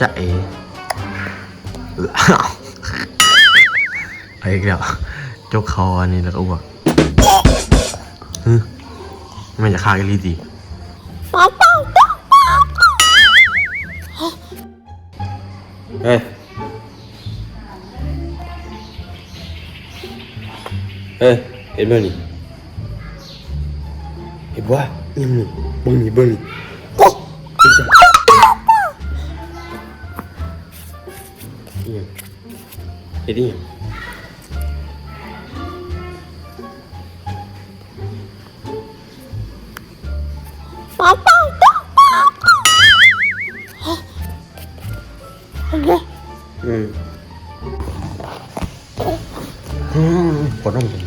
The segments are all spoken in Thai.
จะเอเออไอ้อีกแล้วจกคออันนี้แล้วก็อ้วกฮึมันจะฆ่ากันรีดีเฮ้ย เฮ้ยเห็นบ่นี่เห็นว่ายังนี่เบิ่งนี่เบิ่งนี่ อิหยังเห็นดิหยังอืมอืมปวดน้ำกิน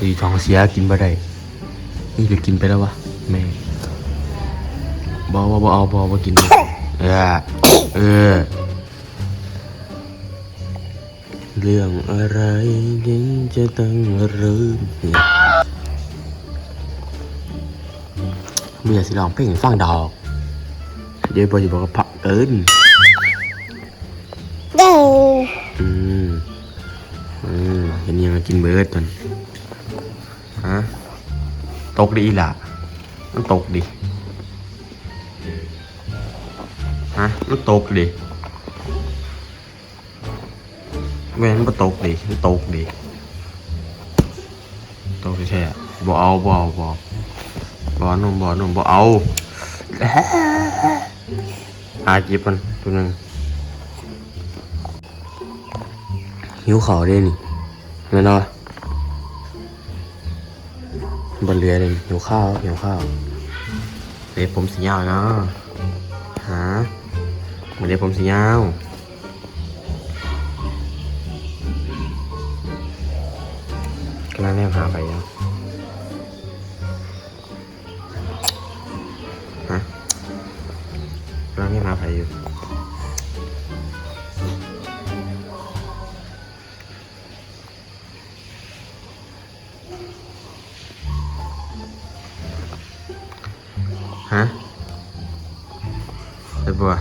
ดีทองเสียกินบ่ได้นี่หรือกินไปแล้ววะแม่บอบอบเอาบอบอกิน เออเออ เรื่องอะไรยังจะต้องเริ่มไม่อยากสิลองเพลงฟังดอก เดี๋ยวบอยจะบอกว่าพักเกินอืมอืมเห็นยังกินเบิร์ดตอนฮะตกดีอีหล่ะมันตกดิฮะมันตกดิ แม่นมันตกดิมันตกดิตกแท้บ่เอาบ่เอาบ่เอาบ่เอานมบ่เอานมบ่เอาหาจิบมันตัวนึงหิวขอได้นี่แม่นอนบนเรือเลยหิวข้าวหิวข้าวเดี๋ยวผมสียาวเนาะฮะเหมือนเดี๋ยวผมสียาว กำลังแนมหาไปยังฮะกำลังแนมหาไปอยู่ฮะไอ้บัว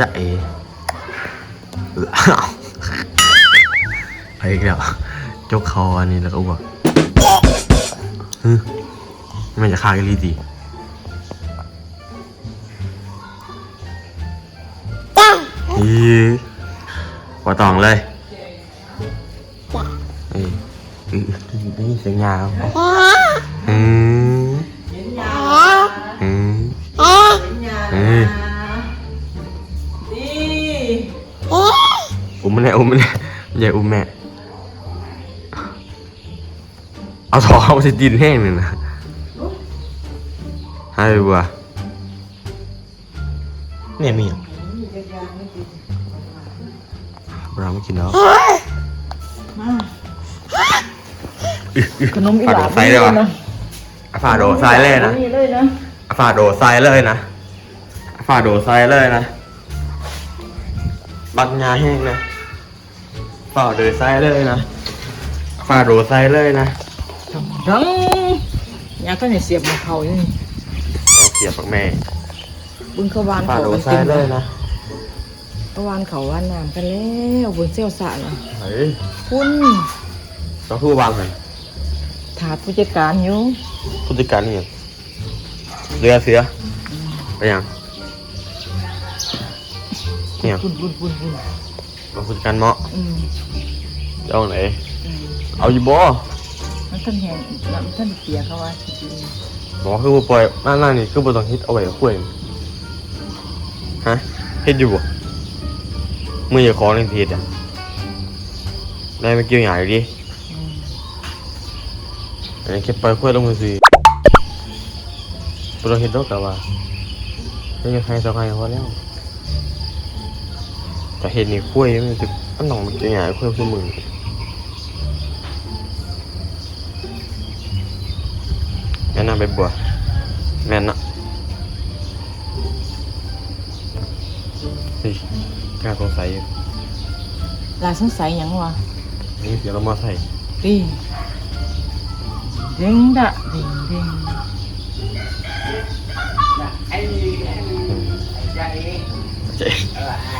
จะเอเอไอ้อีกแล้วจกคออันนี้แล้วก็อ้วกฮึมันจะฆ่ากันรีดีอีว่าตองเลยเอ้ยเอ้ยได้ยินเสียงยาวอืม อุ้มมันแน่อุ้มมันแน่อย่าอุ้มแม่ เอาถอเอาสิดินแห้งเลยนะให้บัวเนี่ยมีอะเราไม่กินแล้วขนมอีฝาหโดลาดไซส์เลยวะฝาโดดไซส์เลยนะนี่เลยนะฝาโดดไซส์เลยนะฝาโดดไซส์เลยนะ บักงาแห้งนะ ฝาโดดไซส์เลยนะฝาโดดไซส์เลยนะดังยาก็เนี่ยเสียบมาเขานี่เอาเกียบปักแม่บุญเขาวานฝาเขาโดดกันไซเต็มส์เลยนะเขาวานเขาวานน้ำกันแล้วบนเซี่ยวสระนะเฮ้ยคุณต้องพูดวางกันถาผู้จัดการอยู่ผู้จัดการนี่ยังเรือเสือไปยังเนี่ยคุณคุณคุณคุณ มาผู้จัดการเมาะอืมจะเอาไหน อืมเอาอยู่บ่มันท่านแหงน้ำท่านเปียกเขาว่าจริงหมอคือบ่ปล่อยนั่นนั่นนี่คือบ่ต้องเฮ็ดเอาไว้กับกล้วยฮะเฮ็ดอยู่บ่มืออย่าของในเพจอะได้ไม่เกี่ยวหยาอยู่ดิๆอืมอันนี้แค่ปล่อยกล้วยลงมือสิบ่ต้องเฮ็ดดอกแต่ว่าเฮ็ดให้สองให้พอแล้ว แต่เฮ็ดนี่กล้วยมันสิมันต้องมันเกี่ยวหยากล้วยคือมือแม่นน่ะไปบัวแม่นน่ะนี่กล้าสงสัยอยู่ลาสงสัยหยังวะนี่เดี๋ยวเรามาใส่ตีเด้งดะเด้งเด้งอืมเจ๊ Aku nak buat Aku nak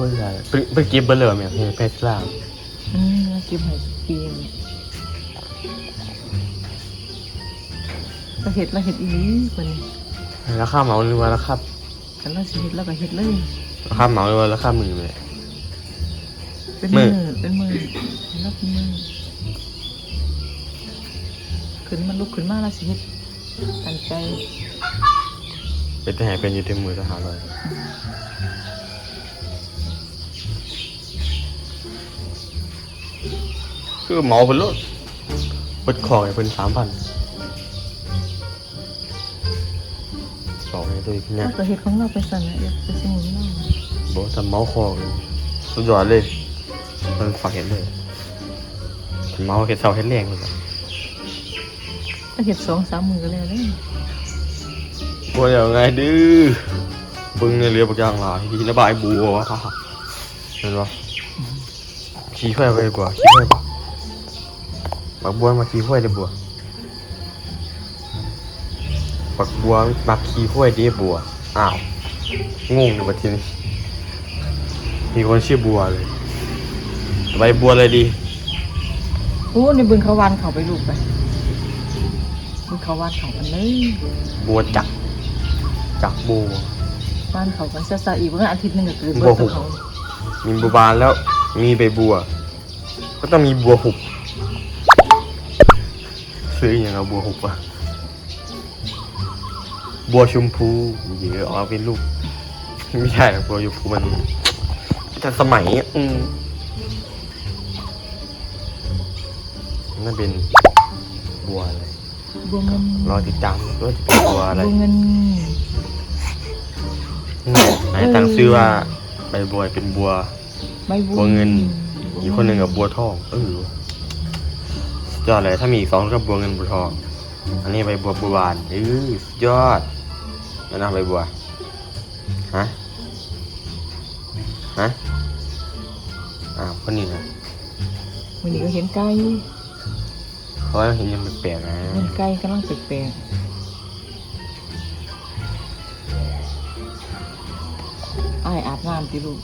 คุยอะไรไปไปเก็บเบลเลอร์ไหมเนี่ยเพชรล่างอืมแล้วกินให้ปีนเราเห็ดเราเห็ดอีหลีคนนี้ราคาเหมาหรือว่าราคากันเราสิเห็ดเราก็เห็ดเลยราคาเหมาหรือว่าราคามือเลยเป็นมื้มืออเป็นมือรับมือขึ้นมันลุกขึ้นมาแล้วสิเห็ดตั้งใจ เป็นแต่แห่เป็นอยู่ที่มือทหารเลย คือเหมาเป็นรถเปิดของให้เป็นสามพันสองให้ตัวอีกเนี่ยเราก็เห็ดของเราไปสั่นนะอย่าไปสมุนเราบอกทำเมาส์คองสุดยอดเลยมันฝากเห็นเลยทำเมาส์เห็ดเสาเห็ดแรงเลยอะถ้าเห็ดสองสามมือก็แล้วเลยบัวอย่างไงดื้อบึงเนี่ยเรือปากยางหลายที่ระบายบัววะเห็นปะขี้ค่อยไปดีกว่าขี้ค่อยปะ บักบัวมาขี้ค่อยเลยบัวบักบัวมาขี้ค่อยเดีบัวอ้าวงงอยู่ประเทศนี้มีคนชื่อบัวเลยไปบัวเลยดีโอ้ในบึงเขาวานเขาไปลูกไปบึงเขาวานเขากันเลยบัวจักจักบัววานเขากันซะซะอีกว่าอาทิตย์หนึงก็เกิดบ่เบิดหุกับบเขามีบัวบานแล้วมีใบบัว ก็ต้องมีบัวหุบ ซื้ออย่างเอาบัวหุบอะบัวชมพูเยอะออกมาเป็นลูกไม่ใช่หรอกบัวชมพูมันทันสมัยอะอืมนั่นเป็นบัวอะไรบัวเงินรอติดตามว่าจะเป็นบัวอะไรบัวเงินไหนตั้งชื่อว่าใบบัวเป็นบัว ใบบัวบัวเงิน อีกคนหนึ่งกับบัวทองเออ สุดยอดเลย ถ้ามีอีกสองก็บัวเงินบัวทอง อันนี้ใบบัวบัวบานเออสุดยอดนั่นนะใบบัว ฮะ ฮะ อ้าวคนนี้นะวันนี้ก็เห็นไก่เขาเห็นยังแปลกๆนะเห็นไก่กำลังแปลกๆอ้ายอาบน้ำติลูก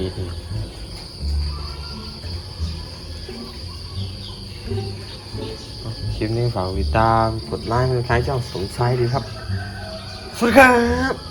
ทีทีคลิปนี้ฝากติดตาม กดไลค์เป็นใครช่องสงสัยดีครับ สวัสดีครับ